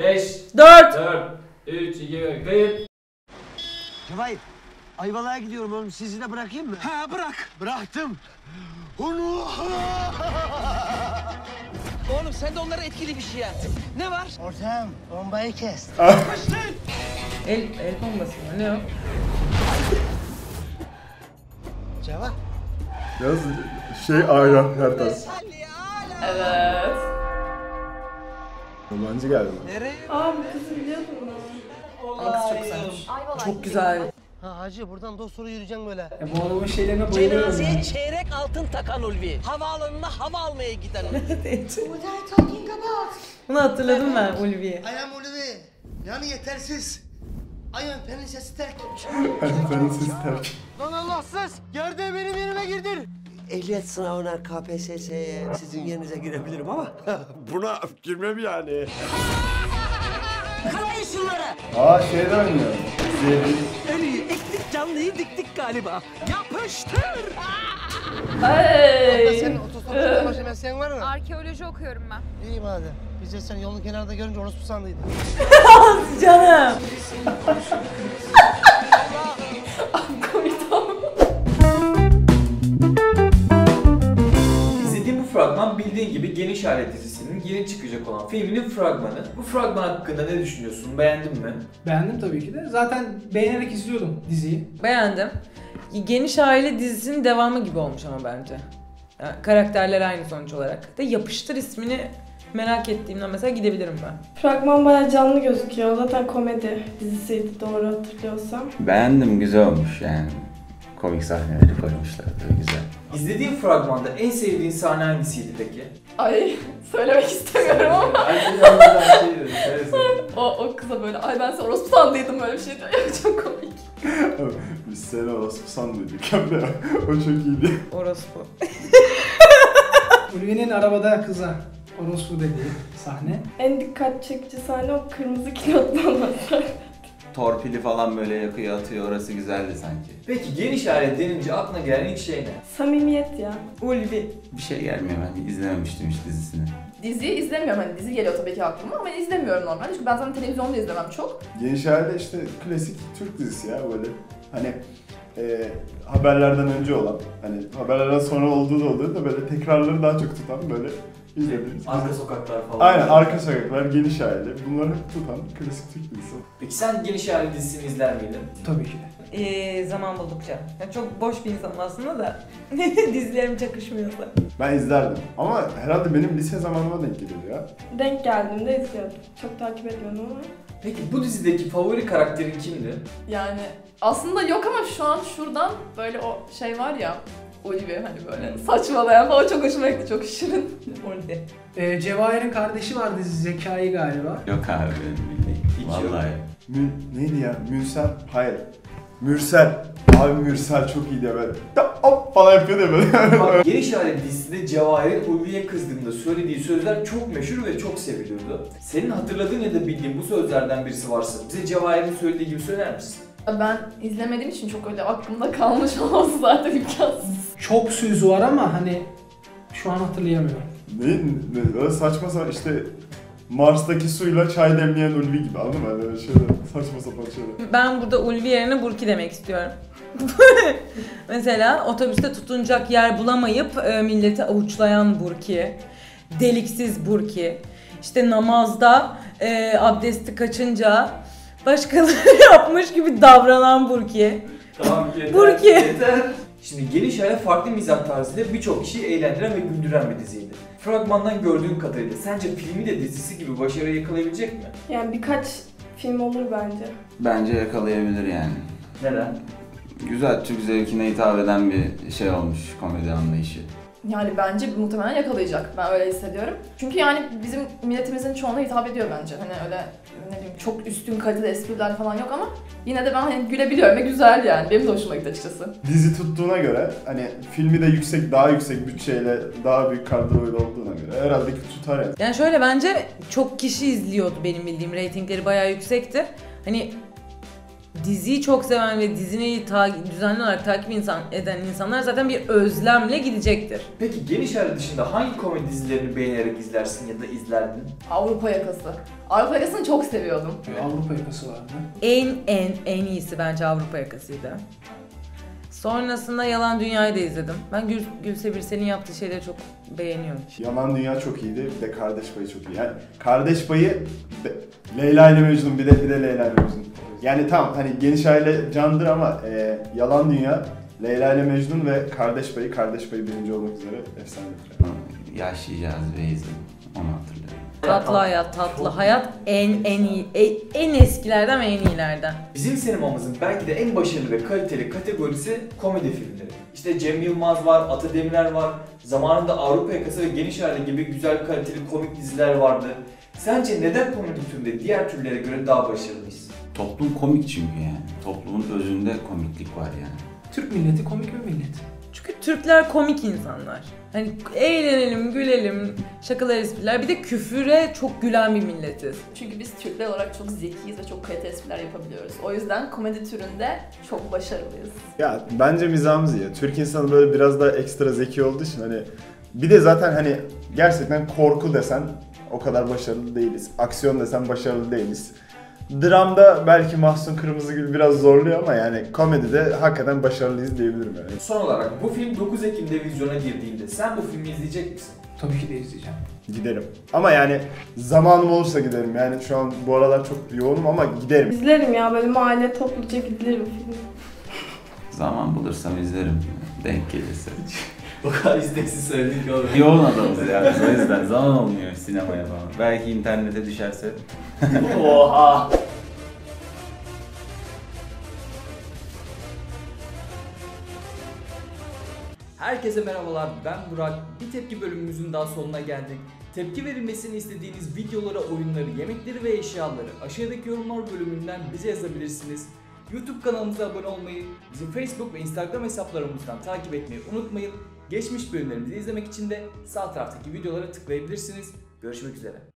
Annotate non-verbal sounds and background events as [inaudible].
5, 4. 4, 3, 2, 1, kayıt. Cevahir, Ayvalık'a gidiyorum oğlum. Sizi de bırakayım mı? Ha bırak. Bıraktım. Onu. [laughs] Oğlum sen de onlara etkili bir şey yap. Ne var? Ortağım, bombayı kes. [laughs] El, el bombası mı? Ne o? Cevap. Yalnız şey ayran her tarz. Evet. Yabancı geldi. Nereye? Aa bu kızı biliyordum bunu. Ama kız çok güzelmiş. Çok güzel. Ha hacı buradan dost sonra yürüyeceksin böyle. Ya bu adamın şeylerine bayılıyorum. ya. Cenazeye çeyrek altın takan Ulvi. Havaalanına hava almaya giden Ulvi. [laughs] Bunu hatırladım ben Ulvi'yi. Ayağım Ulvi. Yani yetersiz. Ayağım penin sesi terk. Siz [laughs] terk. Lan Allahsız. Yerde benim yerime girdin. Ehliyet sınavına KPSS'ye sizin yerinize girebilirim ama [laughs] buna girmem yani. Kalayın şunları. Aa şeyde oynuyor. Ölüyü ektik canlıyı diktik galiba. Yapıştır. Ay. Senin otostopçuluğa başka mesleğin var mı? Arkeoloji okuyorum ben. İyi madem. Biz de seni yolun kenarında görünce orospu sandıydık. [laughs] Canım. [laughs] bildiğin gibi Geniş Alet dizisinin yeni çıkacak olan filminin fragmanı. Bu fragman hakkında ne düşünüyorsun? Beğendin mi? Beğendim tabii ki de. Zaten beğenerek izliyordum diziyi. Beğendim. Geniş Aile dizisinin devamı gibi olmuş ama bence. Yani karakterler aynı sonuç olarak. De yapıştır ismini merak ettiğimden mesela gidebilirim ben. Fragman bayağı canlı gözüküyor. Zaten komedi dizisiydi doğru hatırlıyorsam. Beğendim güzel olmuş yani. Komik sahneleri koymuşlar böyle güzel. İzlediğin fragmanda en sevdiğin sahne hangisiydi peki? Ay söylemek istemiyorum ama Ay, anladım, şey dedim, söyle söyle. o, o kıza böyle ay ben sana orospu sandıydım böyle bir şey diyor. [laughs] Çok komik. [laughs] Biz seni orospu sandıydık [laughs] hem de o çok iyiydi. Orospu. Ulvi'nin arabada kıza orospu dediği sahne. En dikkat çekici sahne o kırmızı kilotlu olan sahne. Torpili falan böyle yakıyor atıyor orası güzeldi sanki. Peki Geniş Alet denince aklına gelen ilk şey ne? Samimiyet ya. Ulvi. Bir şey gelmiyor ben izlememiştim hiç dizisini. Diziyi izlemiyorum hani dizi geliyor tabii ki aklıma ama izlemiyorum normalde çünkü ben zaten televizyonda izlemem çok. Geniş Aile işte klasik Türk dizisi ya böyle. Hani e, haberlerden önce olan, hani haberlerden sonra olduğu da oluyor da böyle tekrarları daha çok tutan böyle izlediğimiz. Arka sokaklar falan. Aynen Arka Sokaklar, Geniş Aile. Bunları hep tutan klasik Türk dizisi. Peki sen Geniş Alet dizisini izler miydin? Tabii ki de. Ee, zaman buldukça. Yani çok boş bir insanım aslında da. [laughs] Dizilerim çakışmıyorsa. Ben izlerdim. Ama herhalde benim lise zamanıma denk geliyordu ya. Denk geldiğimde izliyordum. Çok takip etmiyordum ama. Peki bu dizideki favori karakterin kimdi? Yani aslında yok ama şu an şuradan böyle o şey var ya Oliver hani böyle saçmalayan falan çok hoşuma gitti çok şirin. [laughs] Ulvi. Ee, Cevahir'in kardeşi vardı Zekai galiba. Yok abi benim. Hiç yok. Vallahi. Mü, neydi ya? Münsel? Hayır. Mürsel. Abi Mürsel çok iyiydi ya böyle. Da, hop falan yapıyordu ya böyle. Geniş [laughs] Alet dizisinde Cevahir'in Ulvi'ye kızdığında söylediği sözler çok meşhur ve çok seviliyordu. Senin hatırladığın ya da bildiğin bu sözlerden birisi varsa bize Cevahir'in söylediği gibi söyler misin? Ben izlemediğim için çok öyle aklımda kalmış [laughs] olması zaten imkansız. Çok sözü var ama hani şu an hatırlayamıyorum. ne, ne, böyle saçma sapan işte Mars'taki suyla çay demleyen Ulvi gibi anladın mı? Böyle şeyler, saçma sapan şeyler. Ben burada Ulvi yerine Burki demek istiyorum. [laughs] Mesela otobüste tutunacak yer bulamayıp e, milleti avuçlayan Burki. Deliksiz Burki. İşte namazda e, abdesti kaçınca başkaları [laughs] yapmış gibi davranan Burki. Tamam yeter. Burki. Yeter. Şimdi Geniş Aile farklı mizah tarzıyla birçok kişiyi eğlendiren ve güldüren bir diziydi. Fragmandan gördüğün kadarıyla sence filmi de dizisi gibi başarı yakalayabilecek mi? Yani birkaç film olur bence. Bence yakalayabilir yani. Neden? Güzel Türk zevkine hitap eden bir şey olmuş komedi anlayışı. Yani bence muhtemelen yakalayacak. Ben öyle hissediyorum. Çünkü yani bizim milletimizin çoğuna hitap ediyor bence. Hani öyle ne bileyim çok üstün kaliteli espriler falan yok ama yine de ben hani gülebiliyorum ve güzel yani. Benim de hoşuma gitti açıkçası. Dizi tuttuğuna göre hani filmi de yüksek, daha yüksek bütçeyle, daha büyük kadroyla olduğuna göre herhalde ki tutar yani. Yani şöyle bence çok kişi izliyordu benim bildiğim reytingleri bayağı yüksekti. Hani diziyi çok seven ve dizini ta- düzenli olarak takip insan, eden insanlar zaten bir özlemle gidecektir. Peki Geniş Aile dışında hangi komedi dizilerini beğenerek izlersin ya da izlerdin? Avrupa yakası. Avrupa yakasını çok seviyordum. Avrupa yakası vardı. En en en iyisi bence Avrupa Yakası'ydı. Sonrasında Yalan Dünya'yı da izledim. Ben Gül, Gülse Birsel'in yaptığı şeyleri çok beğeniyorum. Yalan Dünya çok iyiydi. Bir de Kardeş Payı çok iyi. Yani Kardeş Payı Leyla ile Mecnun bir de bir de Leyla ile Mecnun. Yani tamam hani geniş aile candır ama e, Yalan Dünya, Leyla ile Mecnun ve Kardeş Payı, Kardeş Payı birinci olmak üzere efsanedir. Yaşayacağız ve izledim. Onu hatırlıyorum. Tatlı hayat, tatlı hayat en en iyi, en, en eskilerden ve en iyilerden. Bizim sinemamızın belki de en başarılı ve kaliteli kategorisi komedi filmleri. İşte Cem Yılmaz var, Ata Demirer var, zamanında Avrupa Yakası ve Geniş Aile gibi güzel kaliteli komik diziler vardı. Sence neden komedi türünde diğer türlere göre daha başarılıyız? Toplum komik çünkü yani. Toplumun özünde komiklik var yani. Türk milleti komik bir millet. Çünkü Türkler komik insanlar. Hani eğlenelim, gülelim, şakalar, espriler. Bir de küfüre çok gülen bir milletiz. Çünkü biz Türkler olarak çok zekiyiz ve çok kaliteli espriler yapabiliyoruz. O yüzden komedi türünde çok başarılıyız. Ya bence mizahımız iyi. Türk insanı böyle biraz daha ekstra zeki olduğu için hani bir de zaten hani gerçekten korku desen o kadar başarılı değiliz. Aksiyon desen başarılı değiliz. Dramda belki Mahsun Kırmızıgül biraz zorluyor ama yani komedide hakikaten başarılıyız diyebilirim yani. Son olarak bu film 9 Ekim'de vizyona girdiğinde sen bu filmi izleyecek misin? Tabii ki de izleyeceğim. Giderim. Ama yani zamanım olursa giderim. Yani şu an bu aralar çok yoğunum ama giderim. İzlerim ya böyle mahalle topluca gidilir bu film. Zaman bulursam izlerim. Denk gelirse. O kadar isteksiz söyledik ki oğlum. Yoğun adamız yani. O yüzden zaman olmuyor sinemaya falan. Belki internete düşerse. [laughs] Oha! Herkese merhabalar, ben Burak. Bir tepki bölümümüzün daha sonuna geldik. Tepki verilmesini istediğiniz videolara, oyunları, yemekleri ve eşyaları aşağıdaki yorumlar bölümünden bize yazabilirsiniz. YouTube kanalımıza abone olmayı, bizim Facebook ve Instagram hesaplarımızdan takip etmeyi unutmayın. Geçmiş bölümlerimizi izlemek için de sağ taraftaki videolara tıklayabilirsiniz. Görüşmek üzere.